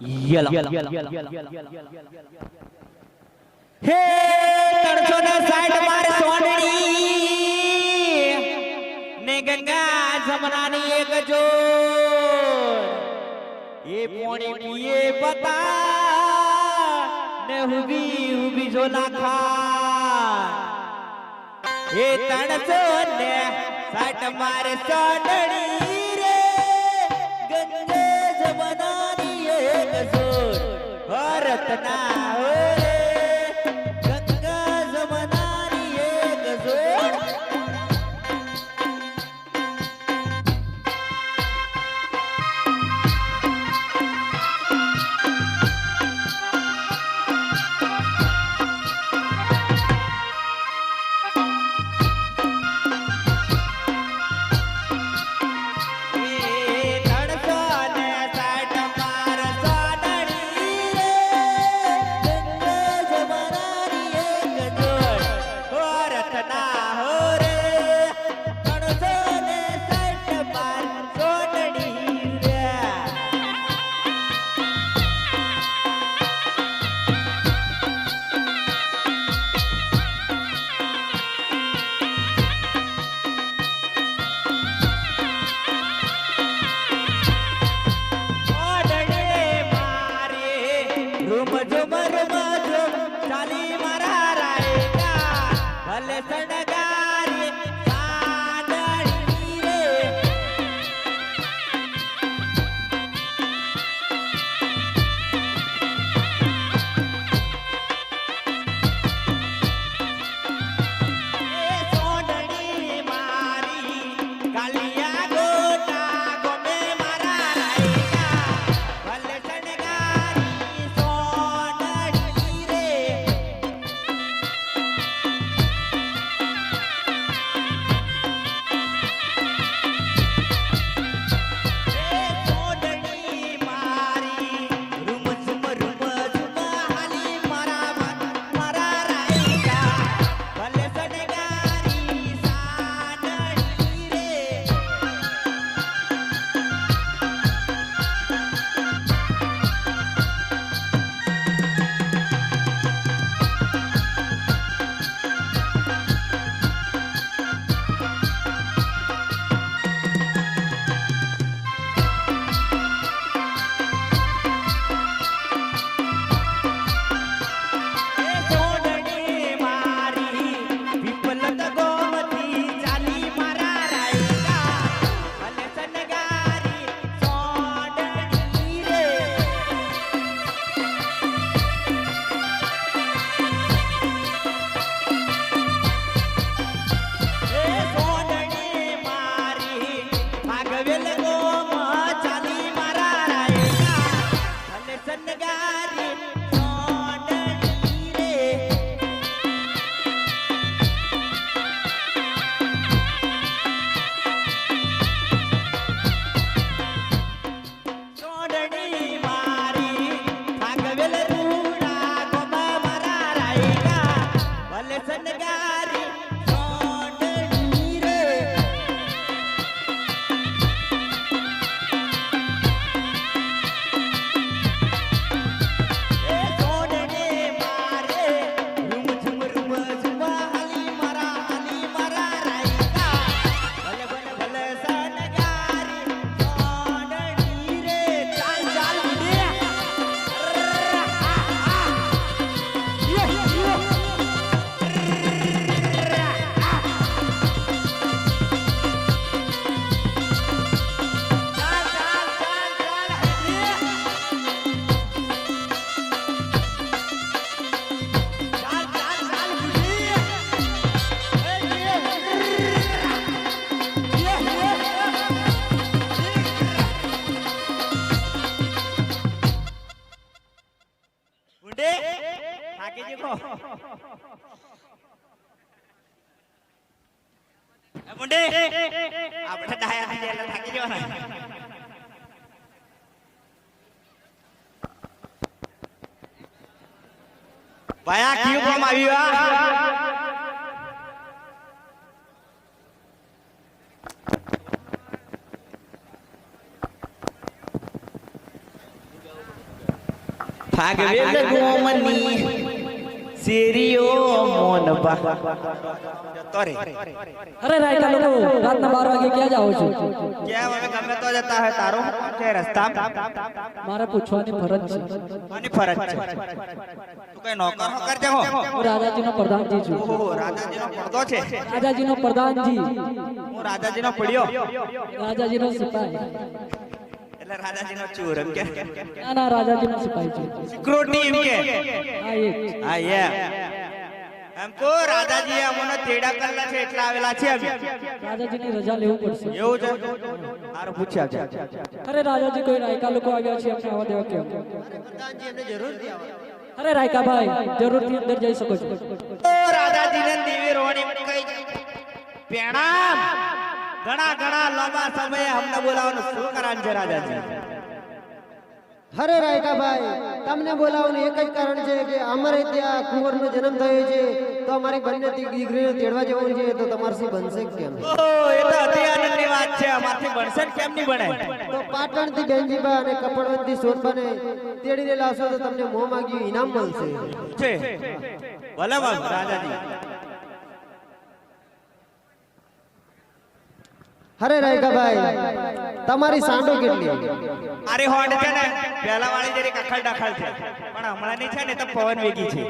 યલા હે સાઈડ મારે સોનડી ને ગંગા જમનાની એક જો એ પોણી પીએ બતા ને હુબી હુબી જો ના તણસો ને સાઈડ મારે સોનડી Pantanal. ભાયા કયું કામ આવ્યું ભાગવે ભગવની શેરીઓ રે અરે રાયકા લોકો રાતના વાગે ક્યાં જાઓ છો? ક્યાં હવે ગમે તો જતા હોય તારો? છે રસ્તા? મારે પૂછવાની ફરજ છે. કોની ફરજ છે? તું કઈ નોકર નોકર છે હો? હું રાજાજીનો પ્રધાનજી છું. ઓહો રાજાજીનો પડદો છે? રાજાજીનો પ્રધાનજી. હું રાજાજીનો પડ્યો. રાજાજીનો સિપાહી. એટલે રાજાજીનો ચોર એમ કે ના ના રાજાજીનો સિપાહી છે. સિક્યુરિટી એમ કે. હા એ. હા એ. એમ કો રાજાજી અમને તેડા કરેલા છે એટલા આવેલા છે અમે રાજાજીની રજા લેવું પડશે. એવું છે? સારું પૂછ્યા છે. અરે રાજાજી કોઈ રાયકા લોકો આવ્યા છે અમને આવવા દેવા કેમ? અરે રાયકા ભાઈ જરૂરથી અંદર જઈ શકો છો. ઓ રાજાજીને દેવી રોણી કઈ પેણામ ઘણા ઘણા લાંબા સમયે અમને બોલાવવાનું શું કારણ છે રાજાજી? અરે રાયકાભાઈ તમને બોલાવવાનું એક જ કારણ છે કે અમારે ત્યાં કુંવરનો જન્મ થયો છે. તો અમારી બંને દીકરીને તેડવા જવું છે તો તમારથી બનશે કેમ? ઓ એ તો અતિ આનંદની વાત છે અમારથી બનશે કેમ નહીં બને? તો પાટણથી બેનજીબા અને કપડવંતથી સોનબાને તેડીને લાવશો તો તમને મોં માંગ્યું ઇનામ મળશે. છે. ભલે રાજાજી. અરે રાયકાભાઈ તમારી સાંડો કેટલી? અરે હોડ છે ને પહેલા વાળી જરી કખલ ડખલ છે. પણ હમણાંની છે ને તો પવન વેગી છે.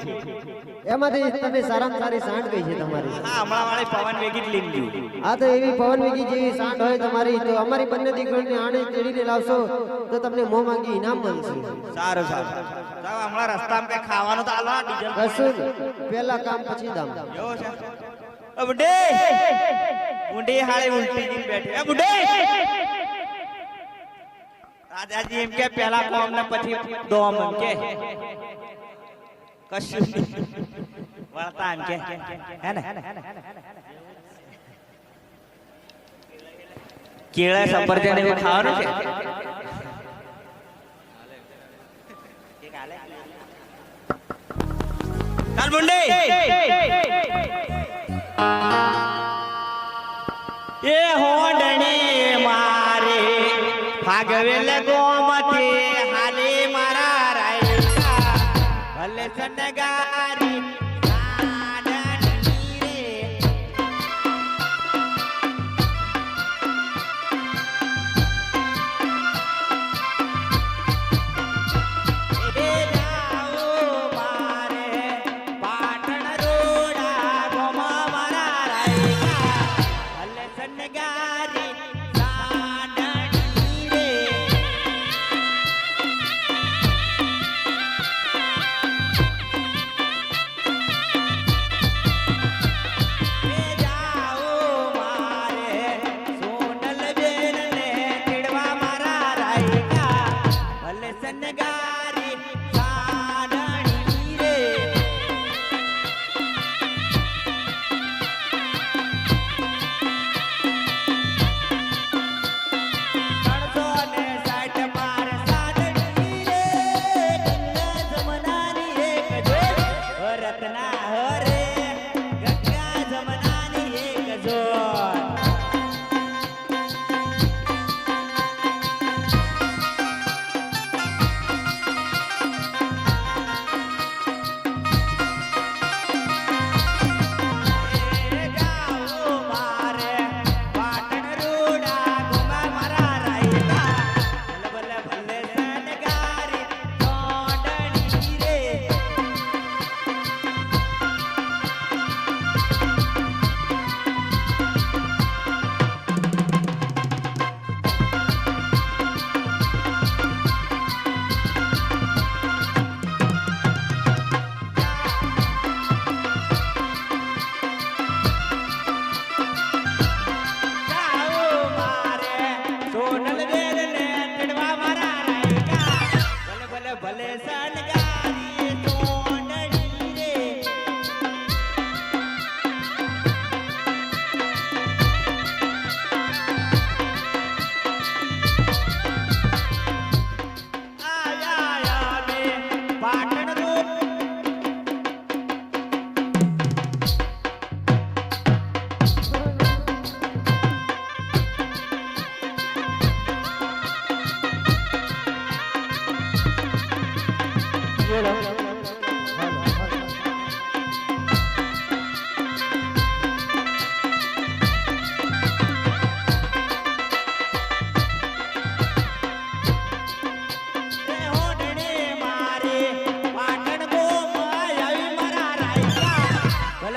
એમાંથી તમે સારામાં સારી સાંડ કઈ છે તમારી? હા હમણાં વાળી પવન વેગી જ લીધી. આ તો એવી પવનવેગી જેવી સાંડ હોય તમારી તો અમારી બંને દીકરીને આણે તેડીને લાવશો તો તમને મોં માંગી ઇનામ મળશે. સારું સારું. સાહેબ હમણાં રસ્તામાં કઈ ખાવાનું તો આલો ડીઝલ કશું પહેલા કામ પછી દામ. એવો છે? ઓ બુડે હાળે ઉલટી જઈને બેઠી એ બુડે રાજાજી એમ કે પહેલા કોમ ને પછી દોમ એમ કે કશું વળતા એમ કે હે ને કેળા સફરજન એવું ખાવાનું છે ચાલ બુંડે એ હોડણી મારે ફાગવે લગો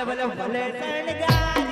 ભલે ભલે શણગાર.